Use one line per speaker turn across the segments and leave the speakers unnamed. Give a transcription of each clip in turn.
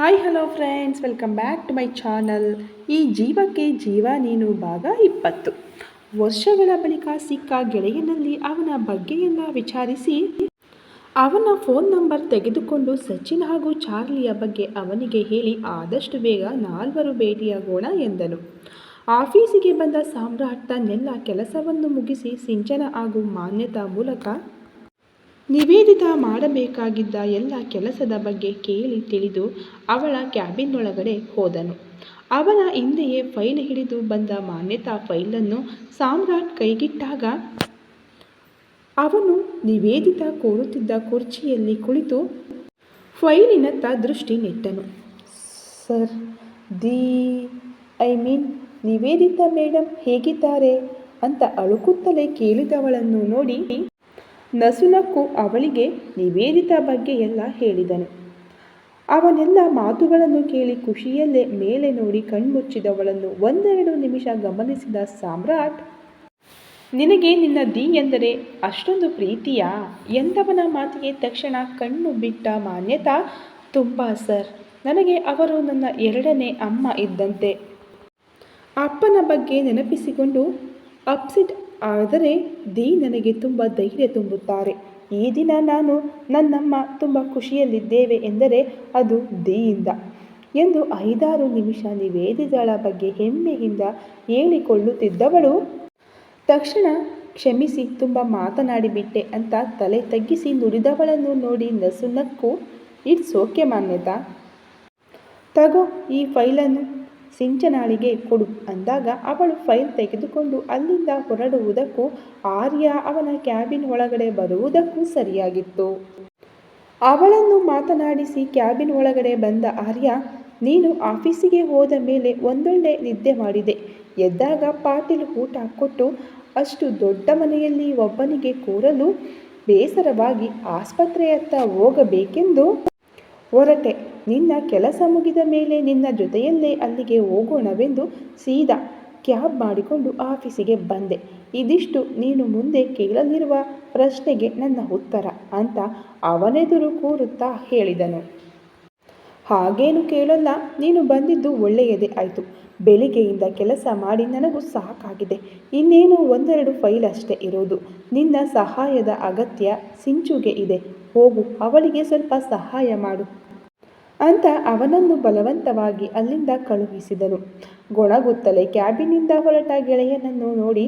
Hi hello friends welcome back to my channel ಈ ಜೀವಕ್ಕೆ ಜೀವ ನೀನು ಭಾಗ ಇಪ್ಪತ್ತು. ವರ್ಷಗಳ ಬಳಿಕ ಸಿಕ್ಕ ಗೆಳೆಯನಲ್ಲಿ ಅವನ ಬಗ್ಗೆಯೆಲ್ಲ ವಿಚಾರಿಸಿ, ಅವನ ಫೋನ್ ನಂಬರ್ ತೆಗೆದುಕೊಂಡು ಸಚಿನ್ ಹಾಗೂ ಚಾರ್ಲಿಯ ಬಗ್ಗೆ ಅವನಿಗೆ ಹೇಳಿ ಆದಷ್ಟು ಬೇಗ ನಾಲ್ವರು ಭೇಟಿಯಾಗೋಣ ಎಂದನು. ಆಫೀಸಿಗೆ ಬಂದ ಸಾಮ್ರಾಟ್ ತನ್ನೆಲ್ಲ ಕೆಲಸವನ್ನು ಮುಗಿಸಿ, ಸಿಂಚನ ಹಾಗೂ ಮಾನ್ಯತಾ ಮೂಲಕ ನಿವೇದಿತ ಮಾಡಬೇಕಾಗಿದ್ದ ಎಲ್ಲ ಕೆಲಸದ ಬಗ್ಗೆ ಕೇಳಿ ತಿಳಿದು ಅವಳ ಕ್ಯಾಬಿನ್ನೊಳಗಡೆ ಹೋದನು. ಅವನ ಹಿಂದೆಯೇ ಫೈಲ್ ಹಿಡಿದು ಬಂದ ಮಾನ್ಯತಾ ಫೈಲನ್ನು ಸಾಮ್ರಾಟ್ ಕೈಗಿಟ್ಟಾಗ ಅವನು ನಿವೇದಿತ ಕೂರುತ್ತಿದ್ದ ಕುರ್ಚಿಯಲ್ಲಿ ಕುಳಿತು ಫೈಲಿನತ್ತ ದೃಷ್ಟಿ ನೆಟ್ಟನು. Sir, the, I mean, Nivedita madam ಹೇಗಿದ್ದಾರೆ? ಅಂತ ಅಳುಕುತ್ತಲೇ ಕೇಳಿದವಳನ್ನು ನೋಡಿ ನಸುನಕ್ಕು ಅವಳಿಗೆ ನಿವೇದಿತ ಬಗ್ಗೆ ಎಲ್ಲ ಹೇಳಿದನು. ಅವನೆಲ್ಲ ಮಾತುಗಳನ್ನು ಕೇಳಿ ಖುಷಿಯಲ್ಲೇ ಮೇಲೆ ನೋಡಿ ಕಣ್ಮುಚ್ಚಿದವಳನ್ನು ಒಂದೆರಡು ನಿಮಿಷ ಗಮನಿಸಿದ ಸಾಮ್ರಾಟ್, ನಿನಗೆ ನಿನ್ನ ದಿ ಎಂದರೆ ಅಷ್ಟೊಂದು ಪ್ರೀತಿಯಾ? ಎಂದವನ ಮಾತಿಗೆ ತಕ್ಷಣ ಕಣ್ಣು ಬಿಟ್ಟ ಮಾನ್ಯತಾ, ತುಂಬ ಸರ್, ನನಗೆ ಅವರು ನನ್ನ ಎರಡನೇ ಅಮ್ಮ ಇದ್ದಂತೆ. ಅಪ್ಪನ ಬಗ್ಗೆ ನೆನಪಿಸಿಕೊಂಡು ಅಪ್ಸೆಟ್ ಆದರೆ ದಿ ನನಗೆ ತುಂಬ ಧೈರ್ಯ ತುಂಬುತ್ತಾರೆ. ಈ ದಿನ ನಾನು ನನ್ನಮ್ಮ ತುಂಬ ಖುಷಿಯಲ್ಲಿದ್ದೇವೆ ಎಂದರೆ ಅದು ದಿಯಿಂದ. ಎಂದು ಐದಾರು ನಿಮಿಷ ನಿವೇದಿತಳ ಬಗ್ಗೆ ಹೆಮ್ಮೆಯಿಂದ ಹೇಳಿಕೊಳ್ಳುತ್ತಿದ್ದವಳು. ತಕ್ಷಣ ಕ್ಷಮಿಸಿ, ತುಂಬ ಮಾತನಾಡಿಬಿಟ್ಟೆ ಅಂತ ತಲೆ ತಗ್ಗಿಸಿ ನುಡಿದವಳನ್ನು ನೋಡಿ ನಸುನಕ್ಕು ಇಟ್ಸ್ ಓಕೆ ಮಾನ್ಯತಾ. ತಗೋ ಈ ಫೈಲನ್ನು ಸಿಂಚನಾಳಿಗೆ ಕೊಡು ಅಂದಾಗ ಅವಳು ಫೈಲ್ ತೆಗೆದುಕೊಂಡು ಅಲ್ಲಿಂದ ಹೊರಡುವುದಕ್ಕೂ ಆರ್ಯ ಅವನ ಕ್ಯಾಬಿನ್ ಒಳಗಡೆ ಬರುವುದಕ್ಕೂ ಸರಿಯಾಗಿತ್ತು. ಅವಳನ್ನು ಮಾತನಾಡಿಸಿ ಕ್ಯಾಬಿನ್ ಒಳಗಡೆ ಬಂದ ಆರ್ಯ, ನೀನು ಆಫೀಸಿಗೆ ಹೋದ ಮೇಲೆ ಒಂದೊಳ್ಳೆ ನಿದ್ದೆ ಮಾಡಿದೆ. ಎದ್ದಾಗ ಪಾಟೀಲ್ ಊಟ ಕೊಟ್ಟು ಅಷ್ಟು ದೊಡ್ಡ ಮನೆಯಲ್ಲಿ ಒಬ್ಬನಿಗೆ ಕೂರಲು ಬೇಸರವಾಗಿ ಆಸ್ಪತ್ರೆಯತ್ತ ಹೋಗಬೇಕೆಂದು ಹೊರಟೆ. ನಿನ್ನ ಕೆಲಸ ಮುಗಿದ ಮೇಲೆ ನಿನ್ನ ಜೊತೆಯಲ್ಲೇ ಅಲ್ಲಿಗೆ ಹೋಗೋಣವೆಂದು ಸೀದಾ ಕ್ಯಾಬ್ ಮಾಡಿಕೊಂಡು ಆಫೀಸಿಗೆ ಬಂದೆ. ಇದಿಷ್ಟು ನೀನು ಮುಂದೆ ಕೇಳಲಿರುವ ಪ್ರಶ್ನೆಗೆ ನನ್ನ ಉತ್ತರ ಅಂತ ಅವನೆದುರು ಕೂರುತ್ತಾ ಹೇಳಿದನು. ಹಾಗೇನು ಕೇಳಲ್ಲ, ನೀನು ಬಂದಿದ್ದು ಒಳ್ಳೆಯದೇ ಆಯಿತು. ಬೆಳಿಗ್ಗೆಯಿಂದ ಕೆಲಸ ಮಾಡಿ ನನಗೂ ಸಾಕಾಗಿದೆ. ಇನ್ನೇನು ಒಂದೆರಡು ಫೈಲ್ ಅಷ್ಟೇ ಇರೋದು. ನಿನ್ನ ಸಹಾಯದ ಅಗತ್ಯ ಸಿಂಚುಗೆ ಇದೆ. ಹೋಗು, ಅವಳಿಗೆ ಸ್ವಲ್ಪ ಸಹಾಯ ಮಾಡು. ಅಂತ ಅವನನ್ನು ಬಲವಂತವಾಗಿ ಅಲ್ಲಿಂದ ಕಳುಹಿಸಿದನು. ಗೊಣಗುತ್ತಲೇ ಕ್ಯಾಬಿನಿಂದ ಹೊರಟ ಗೆಳೆಯನನ್ನು ನೋಡಿ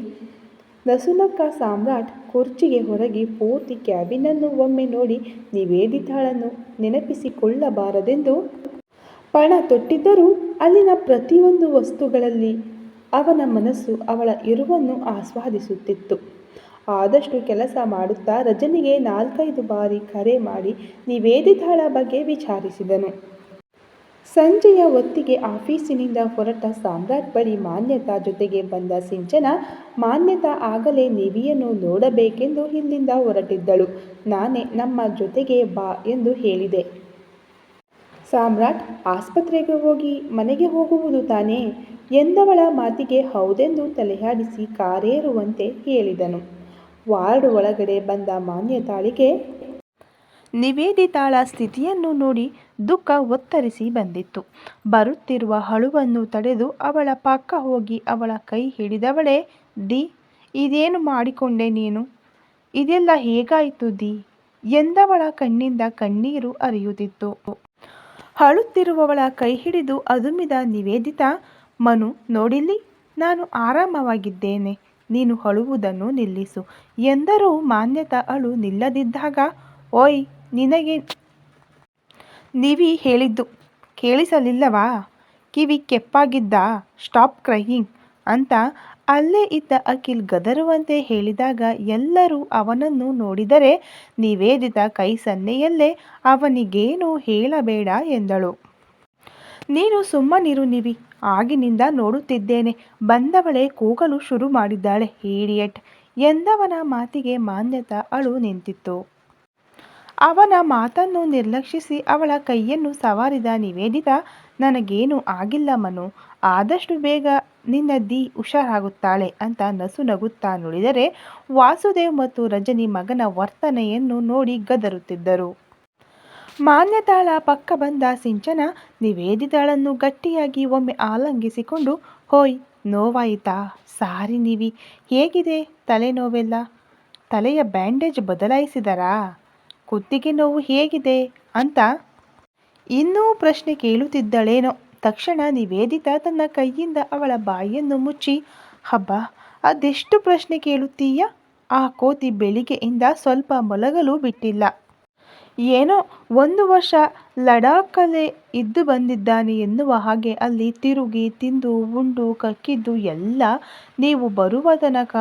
ನಸುನಕ್ಕ ಸಾಮ್ರಾಟ್ ಕುರ್ಚಿಗೆ ಹೊರಗಿ ಪೂರ್ತಿ ಕ್ಯಾಬಿನನ್ನು ಒಮ್ಮೆ ನೋಡಿ ನಿವೇದಿತಾಳನ್ನು ನೆನಪಿಸಿಕೊಳ್ಳಬಾರದೆಂದು ಪಣ ತೊಟ್ಟಿದ್ದರೂ ಅಲ್ಲಿನ ಪ್ರತಿಯೊಂದು ವಸ್ತುಗಳಲ್ಲಿ ಅವನ ಮನಸ್ಸು ಅವಳ ಇರುವನ್ನು ಆಸ್ವಾದಿಸುತ್ತಿತ್ತು. ಆದಷ್ಟು ಕೆಲಸ ಮಾಡುತ್ತಾ ರಜನಿಗೆ ನಾಲ್ಕೈದು ಬಾರಿ ಕರೆ ಮಾಡಿ ನಿವೇದಿತಾಳ ಬಗ್ಗೆ ವಿಚಾರಿಸಿದನು. ಸಂಜೆಯ ಹೊತ್ತಿಗೆ ಆಫೀಸಿನಿಂದ ಹೊರಟ ಸಾಮ್ರಾಟ್ ಬಳಿ ಮಾನ್ಯತಾ ಜೊತೆಗೆ ಬಂದ ಸಿಂಚನ, ಮಾನ್ಯತಾ ಆಗಲೇ ನಿವಿಯನ್ನು ನೋಡಬೇಕೆಂದು ಇಲ್ಲಿಂದ ಹೊರಟಿದ್ದಳು. ನಾನೇ ನಮ್ಮ ಜೊತೆಗೆ ಬಾ ಎಂದು ಹೇಳಿದೆ. ಸಾಮ್ರಾಟ್, ಆಸ್ಪತ್ರೆಗೆ ಹೋಗಿ ಮನೆಗೆ ಹೋಗುವುದು ತಾನೇ? ಎಂದವಳ ಮಾತಿಗೆ ಹೌದೆಂದು ತಲೆಯಾಡಿಸಿ ಕಾರೇರುವಂತೆ ಹೇಳಿದನು. ವಾರ್ಡ್ ಒಳಗಡೆ ಬಂದ ಮಾನ್ಯತಾಳಿಗೆ ನಿವೇದಿತಾಳ ಸ್ಥಿತಿಯನ್ನು ನೋಡಿ ದುಃಖ ಒತ್ತರಿಸಿ ಬಂದಿತ್ತು. ಬರುತ್ತಿರುವ ಹಳುವನ್ನು ತಡೆದು ಅವಳ ಪಕ್ಕ ಹೋಗಿ ಅವಳ ಕೈ ಹಿಡಿದವಳೇ ದಿ ಇದೇನು ಮಾಡಿಕೊಂಡೆ ನೀನು? ಇದೆಲ್ಲ ಹೇಗಾಯಿತು ದಿ ಎಂದವಳ ಕಣ್ಣಿಂದ ಕಣ್ಣೀರು ಅರಿಯುತ್ತಿತ್ತು ಅಳುತ್ತಿರುವವಳ ಕೈ ಹಿಡಿದು ಅದುಮಿದ ನಿವೇದಿತ, ಮನು, ನೋಡಿಲ್ಲಿ? ನಾನು ಆರಾಮವಾಗಿದ್ದೇನೆ. ನೀನು ಅಳುವುದನ್ನು ನಿಲ್ಲಿಸು. ಎಂದರೂ ಮಾನ್ಯತಾ ಅಳು ನಿಲ್ಲದಿದ್ದಾಗ, ಓಯ್, ನಿನಗೆ ನಿವಿ ಹೇಳಿದ್ದು ಕೇಳಿಸಲಿಲ್ಲವಾ? ಕಿವಿ ಕೆಪ್ಪಾಗಿದ್ದ, ಸ್ಟಾಪ್ ಕ್ರೈಯಿಂಗ್ ಅಂತ ಅಲ್ಲೇ ಇದ್ದ ಅಖಿಲ್ ಗದರುವಂತೆ ಹೇಳಿದಾಗ ಎಲ್ಲರೂ ಅವನನ್ನು ನೋಡಿದರೆ ನಿವೇದಿತ ಕೈ ಸನ್ನೆಯಲ್ಲೇ ಅವನಿಗೇನು ಹೇಳಬೇಡ ಎಂದಳು. ನೀನು ಸುಮ್ಮನಿರು ನಿವಿ ಆಗಿನಿಂದ ನೋಡುತ್ತಿದ್ದೇನೆ. ಬಂದವಳೆ ಕೂಗಲು ಶುರು ಮಾಡಿದ್ದಾಳೆ ಈಡಿಯಟ್ ಎಂದವನ ಮಾತಿಗೆ ಮಾನ್ಯತಾ ಅಳು ನಿಂತಿತ್ತು. ಅವನ ಮಾತನ್ನು ನಿರ್ಲಕ್ಷಿಸಿ ಅವಳ ಕೈಯನ್ನು ಸವಾರಿದ ನಿವೇದಿತ, ನನಗೇನು ಆಗಿಲ್ಲ ಮನು. ಆದಷ್ಟು ಬೇಗ ನಿನ್ನ ದಿ ಹುಷಾರಾಗುತ್ತಾಳೆ ಅಂತ ನಸು ನಗುತ್ತಾ ನುಡಿದರೆ ವಾಸುದೇವ್ ಮತ್ತು ರಜನಿ ಮಗನ ವರ್ತನೆಯನ್ನು ನೋಡಿ ಗದರುತ್ತಿದ್ದರು. ಮಾನ್ಯತಾಳ ಪಕ್ಕ ಬಂದ ಸಿಂಚನ ನಿವೇದಿತಾಳನ್ನು ಗಟ್ಟಿಯಾಗಿ ಒಮ್ಮೆ ಆಲಂಗಿಸಿಕೊಂಡು, ಹೋಯ್, ನೋವಾಯಿತಾ, ಸಾರಿ ನೀವಿ, ಹೇಗಿದೆ ತಲೆನೋವೆಲ್ಲ ತಲೆಯ ಬ್ಯಾಂಡೇಜ್ ಬದಲಾಯಿಸಿದರಾ? ಕುತ್ತಿಗೆ ನೋವು ಹೇಗಿದೆ? ಅಂತ ಇನ್ನೂ ಪ್ರಶ್ನೆ ಕೇಳುತ್ತಿದ್ದಳೇನೋ. ತಕ್ಷಣ ನಿವೇದಿತಾ ತನ್ನ ಕೈಯಿಂದ ಅವಳ ಬಾಯಿಯನ್ನು ಮುಚ್ಚಿ, ಹಬ್ಬ, ಅದೆಷ್ಟು ಪ್ರಶ್ನೆ ಕೇಳುತ್ತೀಯ? ಆ ಕೋತಿ ಬೆಳಿಗ್ಗೆಯಿಂದ ಸ್ವಲ್ಪ ಮಲಗಲು ಬಿಟ್ಟಿಲ್ಲ. ಏನೋ ಒಂದು ವರ್ಷ ಲಡಾಖಲ್ಲೇ ಇದ್ದು ಬಂದಿದ್ದಾನೆ ಎನ್ನುವ ಹಾಗೆ ಅಲ್ಲಿ ತಿರುಗಿ ತಿಂದು ಉಂಡು ಕಕ್ಕಿದ್ದು ಎಲ್ಲ ನೀವು ಬರುವ ತನಕ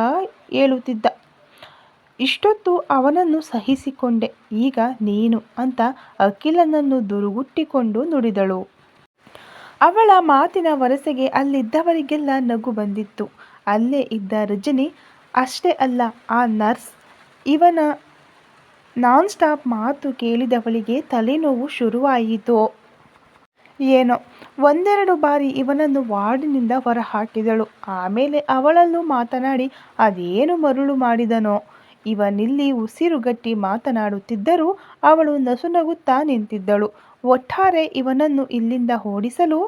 ಹೇಳುತ್ತಿದ್ದ. ಇಷ್ಟೊತ್ತು ಅವನನ್ನು ಸಹಿಸಿಕೊಂಡೆ. ಈಗ ನೀನು ಅಂತ ಅಖಿಲನನ್ನು ದುರುಗುಟ್ಟಿಕೊಂಡು ನುಡಿದಳು. ಅವಳ ಮಾತಿನ ವರಸೆಗೆ ಅಲ್ಲಿದ್ದವರಿಗೆಲ್ಲ ನಗು ಬಂದಿತ್ತು. ಅಲ್ಲೇ ಇದ್ದ ರಜನಿ, ಅಷ್ಟೇ ಅಲ್ಲ, ಆ ನರ್ಸ್, ಇವನ ನಾನ್ ಸ್ಟಾಪ್ ಮಾತು ಕೇಳಿದವಳಿಗೆ ತಲೆನೋವು ಶುರುವಾಯಿತು. ಏನೋ, ಒಂದೆರಡು ಬಾರಿ ಇವನನ್ನು ವಾರ್ಡಿನಿಂದ ಹೊರಹಾಕಿದಳು. ಆಮೇಲೆ ಅವಳಲ್ಲೂ ಮಾತನಾಡಿ ಅದೇನು ಮರುಳು ಮಾಡಿದನೋ. ಇವನಿಲ್ಲಿ ಉಸಿರುಗಟ್ಟಿ ಮಾತನಾಡುತ್ತಿದ್ದರೂ ಅವಳು ನಸುನಗುತ್ತಾ ನಿಂತಿದ್ದಳು. ಒಟ್ಟಾರೆ ಇವನನ್ನು ಇಲ್ಲಿಂದ ಓಡಿಸಲು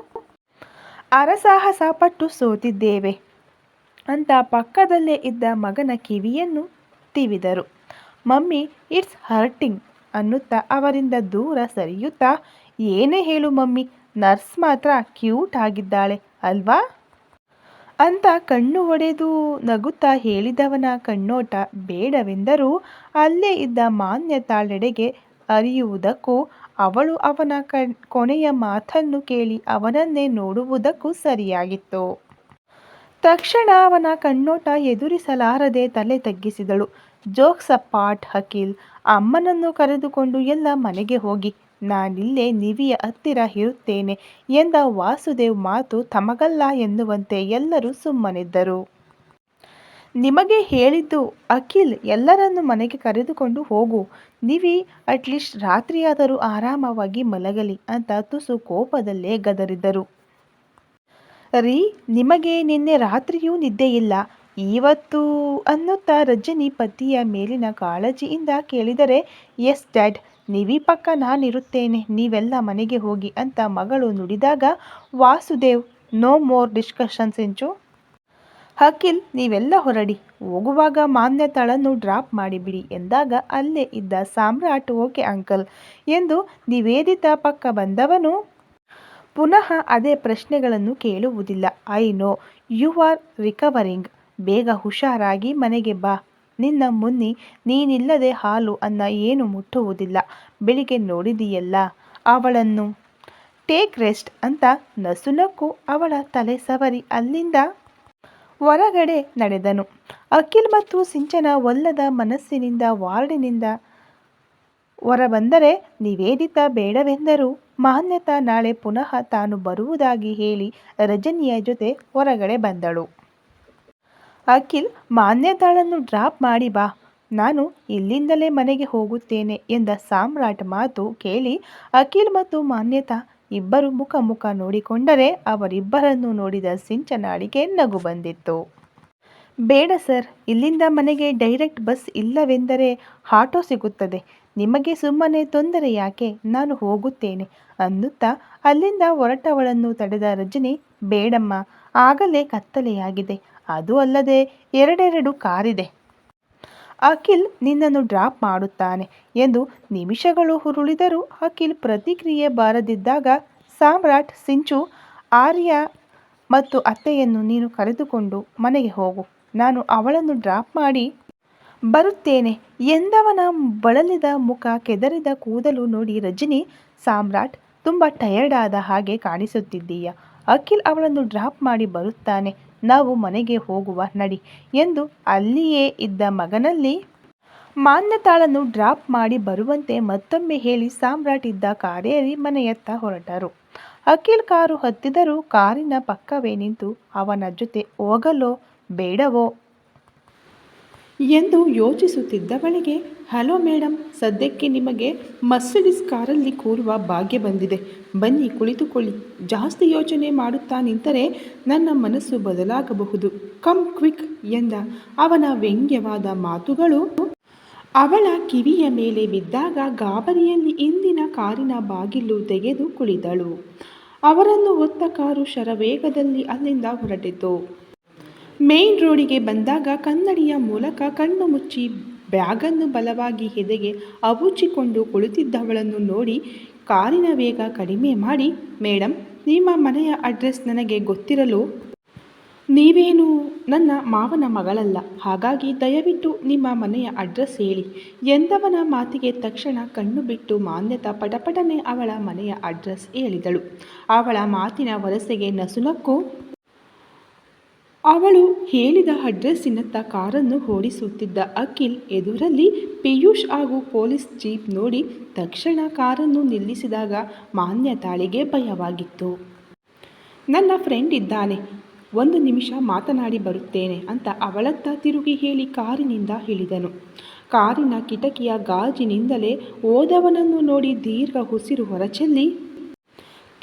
ಅರಸಾಹಸ ಪಟ್ಟು ಸೋತಿದ್ದೇವೆ ಅಂತ ಪಕ್ಕದಲ್ಲೇ ಇದ್ದ ಮಗನ ಕಿವಿಯನ್ನು ತಿವಿದರು. ಮಮ್ಮಿ, ಇಟ್ಸ್ ಹರ್ಟಿಂಗ್ ಅನ್ನುತ್ತಾ ಅವರಿಂದ ದೂರ ಸರಿಯುತ್ತಾ, ಏನೇ ಹೇಳು ಮಮ್ಮಿ, ನರ್ಸ್ ಮಾತ್ರ ಕ್ಯೂಟ್ ಆಗಿದ್ದಾಳೆ, ಅಲ್ವಾ? ಅಂತ ಕಣ್ಣು ಒಡೆದು ನಗುತ್ತಾ ಹೇಳಿದವನ ಕಣ್ಣೋಟ ಬೇಡವೆಂದರೂ ಅಲ್ಲೇ ಇದ್ದ ಮಾನ್ಯ ತಾಳೆಡೆಗೆ ಅರಿಯುವುದಕ್ಕೂ, ಅವಳು ಅವನ ಕೊನೆಯ ಮಾತನ್ನು ಕೇಳಿ ಅವನನ್ನೇ ನೋಡುವುದಕ್ಕೂ ಸರಿಯಾಗಿತ್ತು. ತಕ್ಷಣ ಅವನ ಕಣ್ಣೋಟ ಎದುರಿಸಲಾರದೆ ತಲೆ ತಗ್ಗಿಸಿದಳು. ಜೋಕ್ಸ್ ಹಕೀಲ್. ಅಖಿಲ್ ಅಮ್ಮನನ್ನು ಕರೆದುಕೊಂಡು ಎಲ್ಲ ಮನೆಗೆ ಹೋಗಿ, ನಾನಿಲ್ಲೇ ನಿವಿಯ ಹತ್ತಿರ ಇರುತ್ತೇನೆ ಎಂದ ವಾಸುದೇವ್ ಮಾತು ತಮಗಲ್ಲ ಎನ್ನುವಂತೆ ಎಲ್ಲರೂ ಸುಮ್ಮನಿದ್ದರು. ನಿಮಗೆ ಹೇಳಿದ್ದು ಅಖಿಲ್ ಎಲ್ಲರನ್ನು ಮನೆಗೆ ಕರೆದುಕೊಂಡು ಹೋಗು. ನಿವಿ ಅಟ್ಲೀಸ್ಟ್ ರಾತ್ರಿಯಾದರೂ ಆರಾಮವಾಗಿ ಮಲಗಲಿ ಅಂತ ತುಸು ಕೋಪದಲ್ಲೇ ಗದರಿದರು. ರೀ, ನಿಮಗೆ ನಿನ್ನೆ ರಾತ್ರಿಯೂ ನಿದ್ದೆಯಿಲ್ಲ ಇವತ್ತು ಅನ್ನುತ್ತಾ ರಜನಿ ಪತಿಯ ಮೇಲಿನ ಕಾಳಜಿಯಿಂದ ಕೇಳಿದರೆ, ಎಸ್ ಡ್ಯಾಡ್ ನಿವಿ ಪಕ್ಕ ನಾನಿರುತ್ತೇನೆ, ನೀವೆಲ್ಲ ಮನೆಗೆ ಹೋಗಿ ಅಂತ ಮಗಳು ನುಡಿದಾಗ, ವಾಸುದೇವ್, ನೋ ಮೋರ್ ಡಿಸ್ಕಷನ್ಸ್ ಇಂಚು ಅಖಿಲ್ ನೀವೆಲ್ಲ ಹೊರಡಿ, ಹೋಗುವಾಗ ಮಾನ್ಯತಾಳನ್ನು ಡ್ರಾಪ್ ಮಾಡಿಬಿಡಿ ಎಂದಾಗ ಅಲ್ಲೇ ಇದ್ದ ಸಾಮ್ರಾಟ್, ಓಕೆ ಅಂಕಲ್ ಎಂದು ನಿವೇದಿತ ಪಕ್ಕ ಬಂದವನು ಪುನಃ ಅದೇ ಪ್ರಶ್ನೆಗಳನ್ನು ಕೇಳುವುದಿಲ್ಲ. I know, you are recovering ಬೇಗ ಹುಷಾರಾಗಿ ಮನೆಗೆ ಬಾ. ನಿನ್ನ ಮುನ್ನಿ, ನೀನಿಲ್ಲದೆ ಹಾಲು ಅನ್ನ ಏನು ಮುಟ್ಟುವುದಿಲ್ಲ. ಬೆಳಿಗ್ಗೆ ನೋಡಿದೀಯಲ್ಲ ಅವಳನ್ನು. ಟೇಕ್ ರೆಸ್ಟ್ ಅಂತ ನಸುನಕ್ಕು ಅವಳ ತಲೆ ಸವರಿ ಅಲ್ಲಿಂದ ಹೊರಗಡೆ ನಡೆದನು. ಅಖಿಲ್ ಮತ್ತು ಸಿಂಚನ ಒಲ್ಲದ ಮನಸ್ಸಿನಿಂದ ವಾರ್ಡಿನಿಂದ ಹೊರಬಂದರೆ ನಿವೇದಿತ ಬೇಡವೆಂದರೂ ಮಾನ್ಯತಾ ನಾಳೆ ಪುನಃ ತಾನು ಬರುವುದಾಗಿ ಹೇಳಿ ರಜನಿಯ ಜೊತೆ ಹೊರಗಡೆ ಬಂದಳು. ಅಖಿಲ್ ಮಾನ್ಯತಾಳನ್ನು ಡ್ರಾಪ್ ಮಾಡಿ ಬಾ. ನಾನು ಇಲ್ಲಿಂದಲೇ ಮನೆಗೆ ಹೋಗುತ್ತೇನೆ ಎಂದ ಸಾಮ್ರಾಟ್ ಮಾತು ಕೇಳಿ ಅಖಿಲ್ ಮತ್ತು ಮಾನ್ಯತಾ ಇಬ್ಬರು ಮುಖ ಮುಖ ನೋಡಿಕೊಂಡರೆ ಅವರಿಬ್ಬರನ್ನು ನೋಡಿದ ಸಿಂಚನಾಡಿಗೆ ನಗು ಬಂದಿತ್ತು. ಬೇಡ ಸರ್, ಇಲ್ಲಿಂದ ಮನೆಗೆ ಡೈರೆಕ್ಟ್ ಬಸ್ ಇಲ್ಲವೆಂದರೆ ಆಟೋ ಸಿಗುತ್ತದೆ. ನಿಮಗೆ ಸುಮ್ಮನೆ ತೊಂದರೆ ಯಾಕೆ? ನಾನು ಹೋಗುತ್ತೇನೆ ಅನ್ನುತ್ತಾ ಅಲ್ಲಿಂದ ಹೊರಟವಳನ್ನು ತಡೆದ ರಜನಿ, ಬೇಡಮ್ಮ, ಆಗಲೇ ಕತ್ತಲೆಯಾಗಿದೆ. ಅದು ಅಲ್ಲದೆ ಎರಡೆರಡು ಕಾರಿದೆ. ಅಖಿಲ್ ನಿನ್ನನ್ನು ಡ್ರಾಪ್ ಮಾಡುತ್ತಾನೆ ಎಂದು ನಿಮಿಷಗಳು ಹುರುಳಿದರೂ ಅಖಿಲ್ ಪ್ರತಿಕ್ರಿಯೆ ಬಾರದಿದ್ದಾಗ ಸಾಮ್ರಾಟ್, ಸಿಂಚು, ಆರ್ಯ ಮತ್ತು ಅತ್ತೆಯನ್ನು ನೀನು ಕರೆದುಕೊಂಡು ಮನೆಗೆ ಹೋಗು. ನಾನು ಅವಳನ್ನು ಡ್ರಾಪ್ ಮಾಡಿ ಬರುತ್ತೇನೆ ಎಂದವನ ಬಳಲಿದ ಮುಖ ಕೆದರಿದ ಕೂದಲು ನೋಡಿ ರಜನಿ, ಸಾಮ್ರಾಟ್, ತುಂಬ ಟಯರ್ಡ್ ಆದ ಹಾಗೆ ಕಾಣಿಸುತ್ತಿದ್ದೀಯ? ಅಖಿಲ್ ಅವಳನ್ನು ಡ್ರಾಪ್ ಮಾಡಿ ಬರುತ್ತಾನೆ ನಾವು ಮನೆಗೆ ಹೋಗುವ ನಡಿ ಎಂದು ಅಲ್ಲಿಯೇ ಇದ್ದ ಮಗನಲ್ಲಿ ಮಾನ್ಯತಾಳನ್ನು ಡ್ರಾಪ್ ಮಾಡಿ ಬರುವಂತೆ ಮತ್ತೊಮ್ಮೆ ಹೇಳಿ ಸಾಮ್ರಾಟ್ ಇದ್ದ ಕಾರೇರಿ ಮನೆಯತ್ತ ಹೊರಟರು. ಅಖಿಲ್ ಕಾರು ಹತ್ತಿದರೂ ಕಾರಿನ ಪಕ್ಕವೇ ನಿಂತು ಅವನ ಜೊತೆ ಹೋಗಲೋ ಬೇಡವೋ ಎಂದು ಯೋಚಿಸುತ್ತಿದ್ದವಳಿಗೆ, ಹಲೋ ಮೇಡಮ್ ಸದ್ಯಕ್ಕೆ ನಿಮಗೆ ಮರ್ಸಿಡಿಸ್ ಕಾರಲ್ಲಿ ಕೂರುವ ಭಾಗ್ಯ ಬಂದಿದೆ. ಬನ್ನಿ ಕುಳಿತುಕೊಳ್ಳಿ. ಜಾಸ್ತಿ ಯೋಚನೆ ಮಾಡುತ್ತಾ ನಿಂತರೆ ನನ್ನ ಮನಸ್ಸು ಬದಲಾಗಬಹುದು. ಕಮ್ ಕ್ವಿಕ್ ಎಂದ. ಅವನ ವ್ಯಂಗ್ಯವಾದ ಮಾತುಗಳು ಅವಳ ಕಿವಿಯ ಮೇಲೆ ಬಿದ್ದಾಗ ಗಾಬರಿಯಲ್ಲಿ ಇಂದಿನ ಕಾರಿನ ಬಾಗಿಲು ತೆಗೆದು ಕುಳಿತಳು. ಅವರನ್ನು ಹೊತ್ತ ಕಾರು ಶರವೇಗದಲ್ಲಿ ಅಲ್ಲಿಂದ ಹೊರಟಿತು. ಮೇನ್ ರೋಡಿಗೆ ಬಂದಾಗ ಕನ್ನಡಿಯ ಮೂಲಕ ಕಣ್ಣು ಮುಚ್ಚಿ ಬ್ಯಾಗನ್ನು ಬಲವಾಗಿ ಹೆದೆಗೆ ಅವುಚಿಕೊಂಡು ಕುಳಿತಿದ್ದವಳನ್ನು ನೋಡಿ ಕಾರಿನ ವೇಗ ಕಡಿಮೆ ಮಾಡಿ ಮೇಡಮ್ ನಿಮ್ಮ ಮನೆಯ ಅಡ್ರೆಸ್ ನನಗೆ ಗೊತ್ತಿರಲು ನೀವೇನು ನನ್ನ ಮಾವನ ಮಗಳಲ್ಲ. ಹಾಗಾಗಿ ದಯವಿಟ್ಟು ನಿಮ್ಮ ಮನೆಯ ಅಡ್ರೆಸ್ ಹೇಳಿ. ಎಂದವನ ಮಾತಿಗೆ ತಕ್ಷಣ ಕಣ್ಣು ಬಿಟ್ಟು ಮಾನ್ಯತಾ ಪಟಪಟನೆ ಅವಳ ಮನೆಯ ಅಡ್ರೆಸ್ ಹೇಳಿದಳು. ಅವಳ ಮಾತಿನ ವಲಸೆಗೆ ನಸುನಕ್ಕು ಅವಳು ಹೇಳಿದ ಅಡ್ರೆಸ್ಸಿನತ್ತ ಕಾರನ್ನು ಓಡಿಸುತ್ತಿದ್ದ ಅಖಿಲ್ ಎದುರಲ್ಲಿ ಪಿಯೂಷ್ ಹಾಗೂ ಪೊಲೀಸ್ ಜೀಪ್ ನೋಡಿ ತಕ್ಷಣ ಕಾರನ್ನು ನಿಲ್ಲಿಸಿದಾಗ ಮಾನ್ಯ ತಾಳಿಗೆ ಭಯವಾಗಿತ್ತು. ನನ್ನ ಫ್ರೆಂಡ್ ಇದ್ದಾನೆ. ಒಂದು ನಿಮಿಷ ಮಾತನಾಡಿ ಬರುತ್ತೇನೆ ಅಂತ ಅವಳತ್ತ ತಿರುಗಿ ಹೇಳಿ ಕಾರಿನಿಂದ ಇಳಿದನು. ಕಾರಿನ ಕಿಟಕಿಯ ಗಾಜಿನಿಂದಲೇ ಓದವನನ್ನು ನೋಡಿ ದೀರ್ಘ ಉಸಿರು ಹೊರಚೆಲ್ಲಿ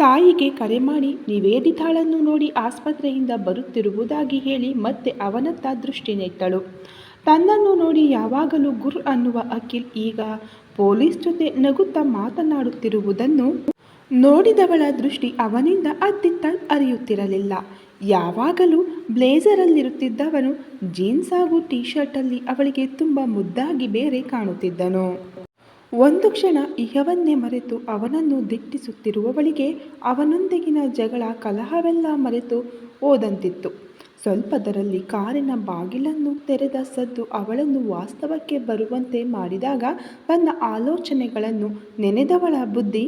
ತಾಯಿಗೆ ಕರೆ ಮಾಡಿ ನಿವೇದಿತಾಳನ್ನು ನೋಡಿ ಆಸ್ಪತ್ರೆಯಿಂದ ಬರುತ್ತಿರುವುದಾಗಿ ಹೇಳಿ ಮತ್ತೆ ಅವನತ್ತ ದೃಷ್ಟಿ ನೆಟ್ಟಳು. ತನ್ನನ್ನು ನೋಡಿ ಯಾವಾಗಲೂ ಗುರ್ ಅನ್ನುವ ಅಖಿಲ್ ಈಗ ಪೊಲೀಸ್ ಜೊತೆ ನಗುತ್ತಾ ಮಾತನಾಡುತ್ತಿರುವುದನ್ನು ನೋಡಿದವಳ ದೃಷ್ಟಿ ಅವನಿಂದ ಅತ್ತಿತ್ತ ಅರಿಯುತ್ತಿರಲಿಲ್ಲ. ಯಾವಾಗಲೂ ಬ್ಲೇಸರಲ್ಲಿರುತ್ತಿದ್ದವನು ಜೀನ್ಸ್ ಹಾಗೂ ಟೀ ಶರ್ಟಲ್ಲಿ ಅವಳಿಗೆ ತುಂಬ ಮುದ್ದಾಗಿ ಬೇರೆ ಕಾಣುತ್ತಿದ್ದನು. ಒಂದು ಕ್ಷಣ ಇಹವನ್ನೇ ಮರೆತು ಅವನನ್ನು ದಿಟ್ಟಿಸುತ್ತಿರುವವಳಿಗೆ ಅವನೊಂದಿಗಿನ ಜಗಳ ಕಲಹವೆಲ್ಲ ಮರೆತು ಓದಂತಿತ್ತು ಸ್ವಲ್ಪದರಲ್ಲಿ ಕಾರಿನ ಬಾಗಿಲನ್ನು ತೆರೆದ ಸದ್ದು ಅವಳನ್ನು ವಾಸ್ತವಕ್ಕೆ ಬರುವಂತೆ ಮಾಡಿದಾಗ ತನ್ನ ಆಲೋಚನೆಗಳನ್ನು ನೆನೆದವಳ ಬುದ್ಧಿ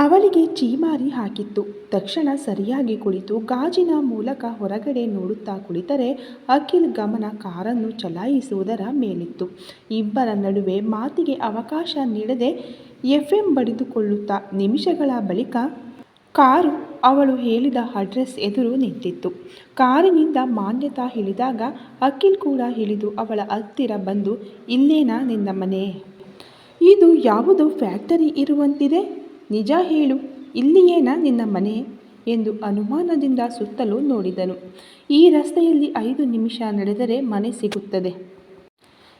ಅವಳಿಗೆ ಚೀಮಾರಿ ಹಾಕಿತ್ತು. ತಕ್ಷಣ ಸರಿಯಾಗಿ ಕುಳಿತು ಗಾಜಿನ ಮೂಲಕ ಹೊರಗಡೆ ನೋಡುತ್ತಾ ಕುಳಿತರೆ ಅಖಿಲ್ ಗಮನ ಕಾರನ್ನು ಚಲಾಯಿಸುವುದರ ಮೇಲಿತ್ತು. ಇಬ್ಬರ ನಡುವೆ ಮಾತಿಗೆ ಅವಕಾಶ ನೀಡದೆ ಎಫ್ ಎಂ ಬಡಿದುಕೊಳ್ಳುತ್ತಾ ನಿಮಿಷಗಳ ಬಳಿಕ ಕಾರು ಅವಳು ಹೇಳಿದ ಅಡ್ರೆಸ್ ಎದುರು ನಿಂತಿತ್ತು. ಕಾರಿನಿಂದ ಮಾನ್ಯತಾ ಹೇಳಿದಾಗ ಅಖಿಲ್ ಕೂಡ ಇಳಿದು ಅವಳ ಹತ್ತಿರ ಬಂದು, ಇಲ್ಲೇನಾ ನಿನ್ನ ಮನೆ? ಇದು ಯಾವುದು ಫ್ಯಾಕ್ಟರಿ ಇರುವಂತಿದೆ? ನಿಜ ಹೇಳು, ಇಲ್ಲಿಯೇನಾ ನಿನ್ನ ಮನೆ? ಎಂದು ಅನುಮಾನದಿಂದ ಸುತ್ತಲೂ ನೋಡಿದನು. ಈ ರಸ್ತೆಯಲ್ಲಿ ಐದು ನಿಮಿಷ ನಡೆದರೆ ಮನೆ ಸಿಗುತ್ತದೆ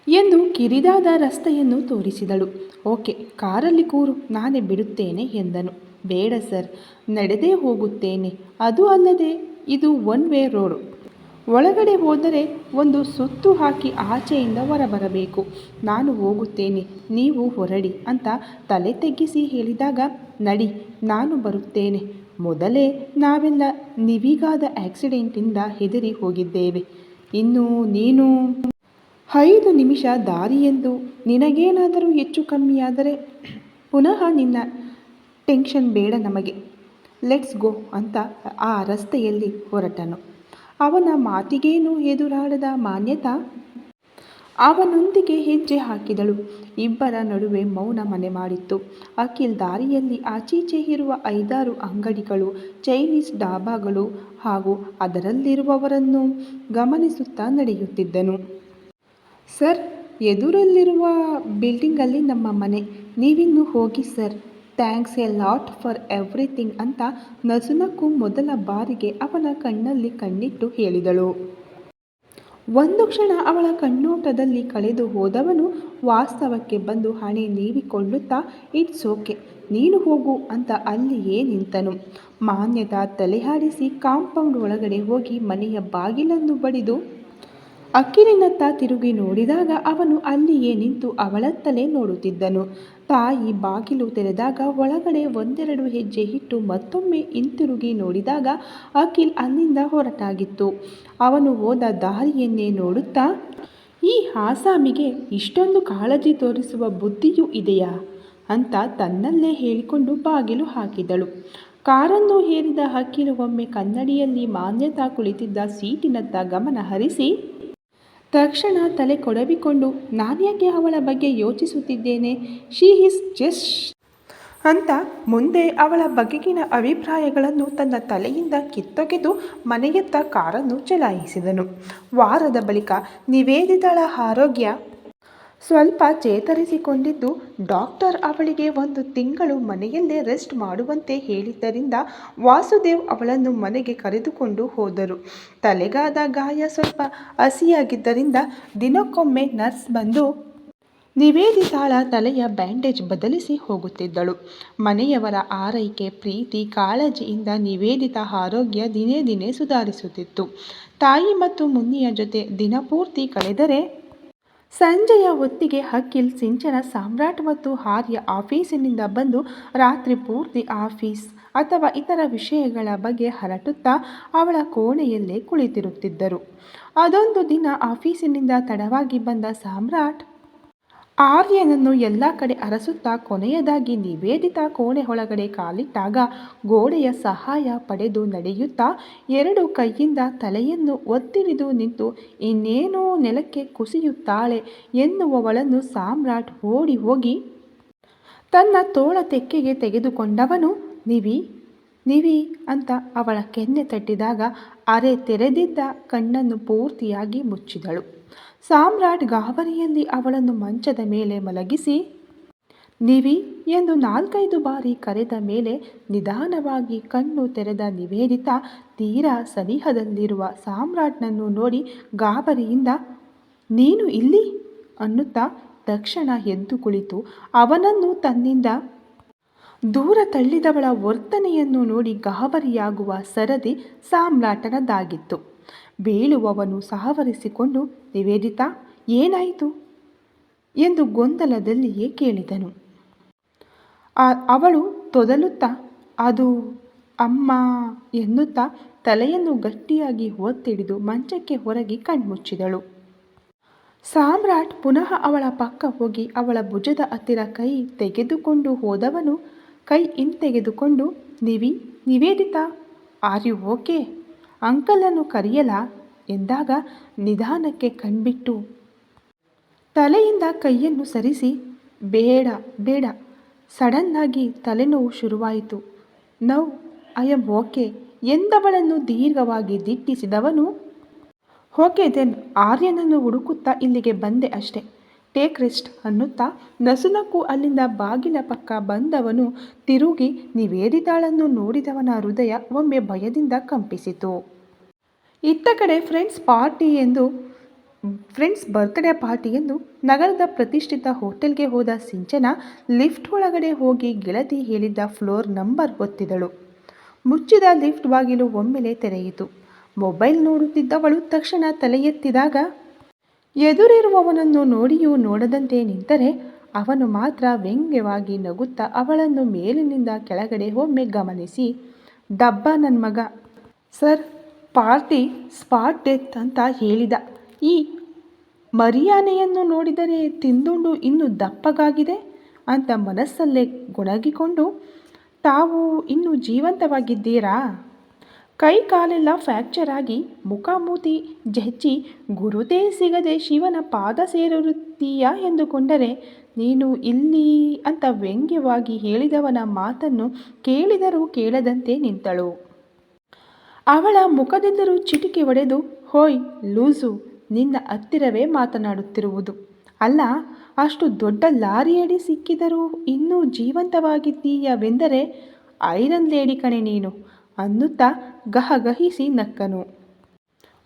ಎಂದು ಕಿರಿದಾದ ರಸ್ತೆಯನ್ನು ತೋರಿಸಿದಳು. ಓಕೆ, ಕಾರಲ್ಲಿ ಕೂರು, ನಾನೇ ಬಿಡುತ್ತೇನೆ ಎಂದನು. ಬೇಡ ಸರ್, ನಡೆದೇ ಹೋಗುತ್ತೇನೆ. ಅದು ಅಲ್ಲದೆ, ಇದು ಒನ್ ವೇ ರೋಡು. ಒಳಗಡೆ ಹೋದರೆ ಒಂದು ಸುತ್ತು ಹಾಕಿ ಆಚೆಯಿಂದ ಹೊರಬರಬೇಕು. ನಾನು ಹೋಗುತ್ತೇನೆ, ನೀವು ಹೊರಡಿ ಅಂತ ತಲೆ ತೆಗ್ಗಿಸಿ ಹೇಳಿದಾಗ, ನಡಿ, ನಾನು ಬರುತ್ತೇನೆ. ಮೊದಲೇ ನಾವೆಲ್ಲ ನಿವಿಗಾದ ಆಕ್ಸಿಡೆಂಟಿಂದ ಹೆದರಿ ಹೋಗಿದ್ದೇವೆ. ಇನ್ನು ನೀನು? ಐದು ನಿಮಿಷ ದಾರಿ ಎಂದು ನಿನಗೇನಾದರೂ ಹೆಚ್ಚು ಕಮ್ಮಿಯಾದರೆ ಪುನಃ ನಿನ್ನ ಟೆನ್ಷನ್ ಬೇಡ ನಮಗೆ. ಲೆಟ್ಸ್ ಗೋ ಅಂತ ಆ ರಸ್ತೆಯಲ್ಲಿ ಹೊರಟನು. ಅವನ ಮಾತಿಗೇನು ಎದುರಾಡದ ಮಾನ್ಯತಾ? ಅವನೊಂದಿಗೆ ಹೆಜ್ಜೆ ಹಾಕಿದಳು. ಇಬ್ಬರ ನಡುವೆ ಮೌನ ಮನೆ ಮಾಡಿತ್ತು. ಅಖಿಲ್ ದಾರಿಯಲ್ಲಿ ಆಚೀಚೆ ಇರುವ ಐದಾರು ಅಂಗಡಿಗಳು, ಚೈನೀಸ್ ಡಾಬಾಗಳು ಹಾಗೂ ಅದರಲ್ಲಿರುವವರನ್ನು ಗಮನಿಸುತ್ತಾ ನಡೆಯುತ್ತಿದ್ದನು. ಸರ್, ಎದುರಲ್ಲಿರುವ ಬಿಲ್ಡಿಂಗಲ್ಲಿ ನಮ್ಮ ಮನೆ. ನೀವಿನ್ನು ಹೋಗಿ, sir. Thanks a lot for everything ಅಂತ ನಸುನಕ್ಕೂ ಮೊದಲ ಬಾರಿಗೆ ಅವನ ಕಣ್ಣಲ್ಲಿ ಕಣ್ಣಿಟ್ಟು ಹೇಳಿದಳು. ಒಂದು ಕ್ಷಣ ಅವಳ ಕಣ್ಣೋಟದಲ್ಲಿ ಕಳೆದು ಹೋದವನು ವಾಸ್ತವಕ್ಕೆ ಬಂದು ಹಣೆ ನೀವಿಕೊಳ್ಳುತ್ತಾ, ಇಟ್ಸ್ ಓಕೆ, ನೀನು ಹೋಗು ಅಂತ ಅಲ್ಲಿಯೇ ನಿಂತನು. ಮಾನ್ಯತಾ ತಲೆಹಾರಿಸಿ ಕಾಂಪೌಂಡ್ ಒಳಗಡೆ ಹೋಗಿ ಮನೆಯ ಬಾಗಿಲನ್ನು ಬಡಿದು ಅಕ್ಕಿಲಿನತ್ತ ತಿರುಗಿ ನೋಡಿದಾಗ ಅವನು ಅಲ್ಲಿಯೇ ನಿಂತು ಅವಳತ್ತಲೇ ನೋಡುತ್ತಿದ್ದನು. ತಾಯಿ ಬಾಗಿಲು ತೆರೆದಾಗ ಒಳಗಡೆ ಒಂದೆರಡು ಹೆಜ್ಜೆ ಇಟ್ಟು ಮತ್ತೊಮ್ಮೆ ಹಿಂತಿರುಗಿ ನೋಡಿದಾಗ ಅಖಿಲ್ ಅಲ್ಲಿಂದ ಹೊರಟಾಗಿತ್ತು. ಅವನು ಹೋದ ದಾರಿಯನ್ನೇ ನೋಡುತ್ತಾ, ಈ ಆಸಾಮಿಗೆ ಇಷ್ಟೊಂದು ಕಾಳಜಿ ತೋರಿಸುವ ಬುದ್ಧಿಯೂ ಇದೆಯಾ? ಅಂತ ತನ್ನಲ್ಲೇ ಹೇಳಿಕೊಂಡು ಬಾಗಿಲು ಹಾಕಿದಳು. ಕಾರನ್ನು ಹೇರಿದ ಹಕ್ಕಿಲು ಒಮ್ಮೆ ಕನ್ನಡಿಯಲ್ಲಿ ಮಾನ್ಯತಾ ಕುಳಿತಿದ್ದ ಸೀಟಿನತ್ತ ಗಮನ ಹರಿಸಿ ತಕ್ಷಣ ತಲೆ ಕೊಡವಿಕೊಂಡು ನಾನ್ಯಾಕೆ ಅವಳ ಬಗ್ಗೆ ಯೋಚಿಸುತ್ತಿದ್ದೇನೆ? ಶಿ ಈಸ್ ಜಸ್ಟ್ ಅಂತ ಮುಂದೆ ಅವಳ ಬಗೆಗಿನ ಅಭಿಪ್ರಾಯಗಳನ್ನು ತನ್ನ ತಲೆಯಿಂದ ಕಿತ್ತೊಗೆದು ಮನೆಯತ್ತ ಕಾರನ್ನು ಚಲಾಯಿಸಿದನು. ವಾರದ ಬಳಿಕ ನಿವೇದಿತಳ ಆರೋಗ್ಯ ಸ್ವಲ್ಪ ಚೇತರಿಸಿಕೊಂಡಿದ್ದು ಡಾಕ್ಟರ್ ಅವಳಿಗೆ ಒಂದು ತಿಂಗಳು ಮನೆಯಲ್ಲೇ ರೆಸ್ಟ್ ಮಾಡುವಂತೆ ಹೇಳಿದ್ದರಿಂದ ವಾಸುದೇವ್ ಅವಳನ್ನು ಮನೆಗೆ ಕರೆದುಕೊಂಡು ಹೋದರು. ತಲೆಗಾದ ಗಾಯ ಸ್ವಲ್ಪ ಹಸಿಯಾಗಿದ್ದರಿಂದ ದಿನಕ್ಕೊಮ್ಮೆ ನರ್ಸ್ ಬಂದು ನಿವೇದಿತಾಳ ತಲೆಯ ಬ್ಯಾಂಡೇಜ್ ಬದಲಿಸಿ ಹೋಗುತ್ತಿದ್ದಳು. ಮನೆಯವರ ಆರೈಕೆ, ಪ್ರೀತಿ, ಕಾಳಜಿಯಿಂದ ನಿವೇದಿತ ಆರೋಗ್ಯ ದಿನೇ ದಿನೇ ಸುಧಾರಿಸುತ್ತಿತ್ತು. ತಾಯಿ ಮತ್ತು ಮುನ್ನಿಯ ಜೊತೆ ದಿನಪೂರ್ತಿ ಕಳೆದರೆ ಸಂಜೆಯ ಹೊತ್ತಿಗೆ ಹಕ್ಕಿಲ್ ಸಿಂಚನ ಸಾಮ್ರಾಟ್ ಮತ್ತು ಆರ್ಯ ಆಫೀಸಿನಿಂದ ಬಂದು ರಾತ್ರಿ ಪೂರ್ತಿ ಆಫೀಸ್ ಅಥವಾ ಇತರ ವಿಷಯಗಳ ಬಗ್ಗೆ ಹರಟುತ್ತಾ ಅವಳ ಕೋಣೆಯಲ್ಲೇ ಕುಳಿತಿರುತ್ತಿದ್ದರು. ಅದೊಂದು ದಿನ ಆಫೀಸಿನಿಂದ ತಡವಾಗಿ ಬಂದ ಸಾಮ್ರಾಟ್ ಆರ್ಯನನ್ನು ಎಲ್ಲ ಕಡೆ ಅರಸುತ್ತಾ ಕೊನೆಯದಾಗಿ ನಿವೇದಿತ ಕೋಣೆ ಒಳಗಡೆ ಕಾಲಿಟ್ಟಾಗ ಗೋಡೆಯ ಸಹಾಯ ಪಡೆದು ನಡೆಯುತ್ತಾ ಎರಡು ಕೈಯಿಂದ ತಲೆಯನ್ನು ಒತ್ತಿರಿದು ನಿಂತು, ಇನ್ನೇನೋ ನೆಲಕ್ಕೆ ಕುಸಿಯುತ್ತಾಳೆ ಎನ್ನುವವಳನ್ನು ಸಾಮ್ರಾಟ್ ಓಡಿ ಹೋಗಿ ತನ್ನ ತೋಳ ತೆಕ್ಕೆಗೆ ತೆಗೆದುಕೊಂಡವನು, ನಿವಿ ನಿವಿ ಅಂತ ಅವಳ ಕೆನ್ನೆ ತಟ್ಟಿದಾಗ ಅರೆ ತೆರೆದಿದ್ದ ಕಣ್ಣನ್ನು ಪೂರ್ತಿಯಾಗಿ ಮುಚ್ಚಿದಳು. ಸಾಮ್ರಾಟ್ ಗಾಬರಿಯಲ್ಲಿ ಅವಳನ್ನು ಮಂಚದ ಮೇಲೆ ಮಲಗಿಸಿ, ನಿವಿ ಎಂದು ನಾಲ್ಕೈದು ಬಾರಿ ಕರೆದ ಮೇಲೆ ನಿಧಾನವಾಗಿ ಕಣ್ಣು ತೆರೆದ ನಿವೇದಿತ ತೀರಾ ಸನಿಹದಲ್ಲಿರುವ ಸಾಮ್ರಾಟ್ನನ್ನು ನೋಡಿ ಗಾಬರಿಯಿಂದ, ನೀನು ಇಲ್ಲಿ? ಅನ್ನುತ್ತಾ ತಕ್ಷಣ ಎದ್ದು ಕುಳಿತು, ಅವನನ್ನು ತನ್ನಿಂದ ದೂರ ತಳ್ಳಿದವಳ ವರ್ತನೆಯನ್ನು ನೋಡಿ ಗಾಬರಿಯಾಗುವ ಸರದಿ ಸಾಮ್ರಾಟನದಾಗಿತ್ತು ಬೀಳುವವನು ಸಹವರಿಸಿಕೊಂಡು, ನಿವೇದಿತಾ, ಏನಾಯಿತು? ಎಂದು ಗೊಂದಲದಲ್ಲಿಯೇ ಕೇಳಿದನು. ಅವಳು ತೊದಲುತ್ತಾ, ಅದು ಅಮ್ಮ ಎನ್ನುತ್ತಾ ತಲೆಯನ್ನು ಗಟ್ಟಿಯಾಗಿ ಒತ್ತಿಡಿದು ಮಂಚಕ್ಕೆ ಹೊರಗೆ ಕಣ್ಮುಚ್ಚಿದಳು. ಸಾಮ್ರಾಟ್ ಪುನಃ ಅವಳ ಪಕ್ಕ ಹೋಗಿ ಅವಳ ಭುಜದ ಹತ್ತಿರ ಕೈ ತೆಗೆದುಕೊಂಡು ಹೋದವನು ಕೈ ಹಿಂತೆಗೆದುಕೊಂಡು, Nivi, Nivedita, are you okay? ಅಂಕಲನ್ನು ಕರೆಯಲ? ಎಂದಾಗ ನಿಧಾನಕ್ಕೆ ಕಣ್ಬಿಟ್ಟು, ತಲೆಯಿಂದ ಕೈಯನ್ನು ಸರಿಸಿ, ಬೇಡ ಬೇಡ. ಸಡನ್ನಾಗಿ ತಲೆನೋವು ಶುರುವಾಯಿತು. Now, I am okay. ಎಂದವಳನ್ನು ದೀರ್ಘವಾಗಿ ದಿಟ್ಟಿಸಿದವನು, ಓಕೆ ದೆನ್ ಆರ್ಯನನ್ನು ಹುಡುಕುತ್ತಾ ಇಲ್ಲಿಗೆ ಬಂದೆ ಅಷ್ಟೆ. ಟೇಕ್ ಕ್ರಿಸ್ಟ್ ಅನ್ನುತ್ತಾ ನಸುನಕ್ಕೂ ಅಲ್ಲಿಂದ ಬಾಗಿಲ ಪಕ್ಕ ಬಂದವನು ತಿರುಗಿ ನಿವೇದಿತಾಳನ್ನು ನೋಡಿದವನ ಹೃದಯ ಒಮ್ಮೆ ಭಯದಿಂದ ಕಂಪಿಸಿತು. ಇತ್ತ ಕಡೆ ಫ್ರೆಂಡ್ಸ್ ಪಾರ್ಟಿ ಎಂದು, ಫ್ರೆಂಡ್ಸ್ ಬರ್ತ್ಡೇ ಪಾರ್ಟಿ ಎಂದು ನಗರದ ಪ್ರತಿಷ್ಠಿತ ಹೋಟೆಲ್ಗೆ ಹೋದ ಸಿಂಚನ ಲಿಫ್ಟ್ ಒಳಗಡೆ ಹೋಗಿ ಗೆಳತಿ ಹೇಳಿದ್ದ ಫ್ಲೋರ್ ನಂಬರ್ ಗೊತ್ತಿದಳು ಮುಚ್ಚಿದ ಲಿಫ್ಟ್ ಬಾಗಿಲು ಒಮ್ಮೆಲೆ ತೆರೆಯಿತು. ಮೊಬೈಲ್ ನೋಡುತ್ತಿದ್ದವಳು ತಕ್ಷಣ ತಲೆ ಎತ್ತಿದಾಗ ಎದುರಿರುವವನನ್ನು ನೋಡಿಯೂ ನೋಡದಂತೆ ನಿಂತರೆ ಅವನು ಮಾತ್ರ ವ್ಯಂಗ್ಯವಾಗಿ ನಗುತ್ತಾ ಅವಳನ್ನು ಮೇಲಿನಿಂದ ಕೆಳಗಡೆ ಒಮ್ಮೆ ಗಮನಿಸಿ ಡಬ್ಬ ನನ್ನ ಮಗ. ಸರ್, ಪಾರ್ಟಿ ಸ್ಪಾಟ್ ಡೆತ್ ಅಂತ ಹೇಳಿದ. ಈ ಮರಿಯಾನೆಯನ್ನು ನೋಡಿದರೆ ತಿಂದುಂಡು ಇನ್ನೂ ದಪ್ಪಗಾಗಿದೆ? ಅಂತ ಮನಸ್ಸಲ್ಲೇ ಗೊಣಗಿಕೊಂಡು, ತಾವು ಇನ್ನೂ ಜೀವಂತವಾಗಿದ್ದೀರಾ? ಕೈ ಕಾಲೆಲ್ಲ ಫ್ರ್ಯಾಕ್ಚರ್ ಆಗಿ ಮುಖಾಮೂತಿ ಜಚ್ಚಿ ಗುರುತೇ ಸಿಗದೆ ಶಿವನ ಪಾದ ಸೇರಿರುತ್ತೀಯಾ ಎಂದುಕೊಂಡರೆ ನೀನು ಇಲ್ಲಿ ಅಂತ ವ್ಯಂಗ್ಯವಾಗಿ ಹೇಳಿದವನ ಮಾತನ್ನು ಕೇಳಿದರೂ ಕೇಳದಂತೆ ನಿಂತಳು. ಅವಳ ಮುಖದಿಂದರೂ ಚಿಟಿಕೆ ಒಡೆದು, ಹೋಯ್, ಲೂಸು, ನಿನ್ನ ಹತ್ತಿರವೇ ಮಾತನಾಡುತ್ತಿರುವುದು. ಅಲ್ಲ, ಅಷ್ಟು ದೊಡ್ಡ ಲಾರಿಯಡಿ ಸಿಕ್ಕಿದರೂ ಇನ್ನೂ ಜೀವಂತವಾಗಿದ್ದೀಯವೆಂದರೆ ಐರನ್ ಲೇಡಿ ಕಣೆ ನೀನು ಅನ್ನುತ್ತಾ ಗಹಗಹಿಸಿ ನಕ್ಕನು.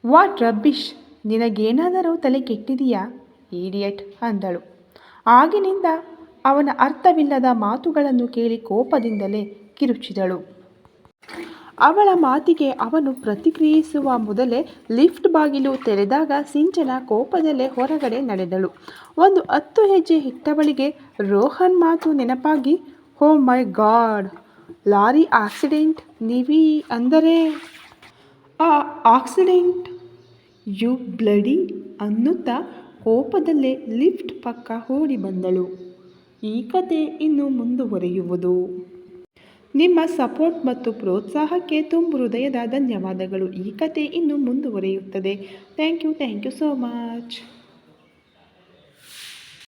ವಾಟ್ ರಬ್ಬಿಶ್, ನಿನಗೇನಾದರೂ ತಲೆ ಕೆಟ್ಟಿದೆಯಾ? ಈಡಿಯಟ್ ಅಂದಳು. ಆಗಿನಿಂದ ಅವನ ಅರ್ಥವಿಲ್ಲದ ಮಾತುಗಳನ್ನು ಕೇಳಿ ಕೋಪದಿಂದಲೇ ಕಿರುಚಿದಳು. ಅವಳ ಮಾತಿಗೆ ಅವನು ಪ್ರತಿಕ್ರಿಯಿಸುವ ಮೊದಲೇ ಲಿಫ್ಟ್ ಬಾಗಿಲು ತೆರೆದಾಗ ಸಿಂಚನ ಕೋಪದಲ್ಲೇ ಹೊರಗಡೆ ನಡೆದಳು. ಒಂದು ಹತ್ತು ಹೆಜ್ಜೆ ಇಟ್ಟವಳಿಗೆ ರೋಹನ್ ಮಾತು ನೆನಪಾಗಿ oh my god lorry accident, ನೀವಿ ಅಂದರೆ ಆ ಆಕ್ಸಿಡೆಂಟ್? ಯು ಬ್ಲಡಿ ಅನ್ನುತ್ತಾ ಕೋಪದಲ್ಲೇ ಲಿಫ್ಟ್ ಪಕ್ಕ ಓಡಿ ಬಂದಳು. ಈ ಕತೆ ಇನ್ನು ಮುಂದುವರೆಯುವುದು. ನಿಮ್ಮ ಸಪೋರ್ಟ್ ಮತ್ತು ಪ್ರೋತ್ಸಾಹಕ್ಕೆ ತುಂಬ ಹೃದಯದ ಧನ್ಯವಾದಗಳು. ಈ ಕತೆ ಇನ್ನು ಮುಂದುವರಿಯುತ್ತದೆ. Thank you thank you so much.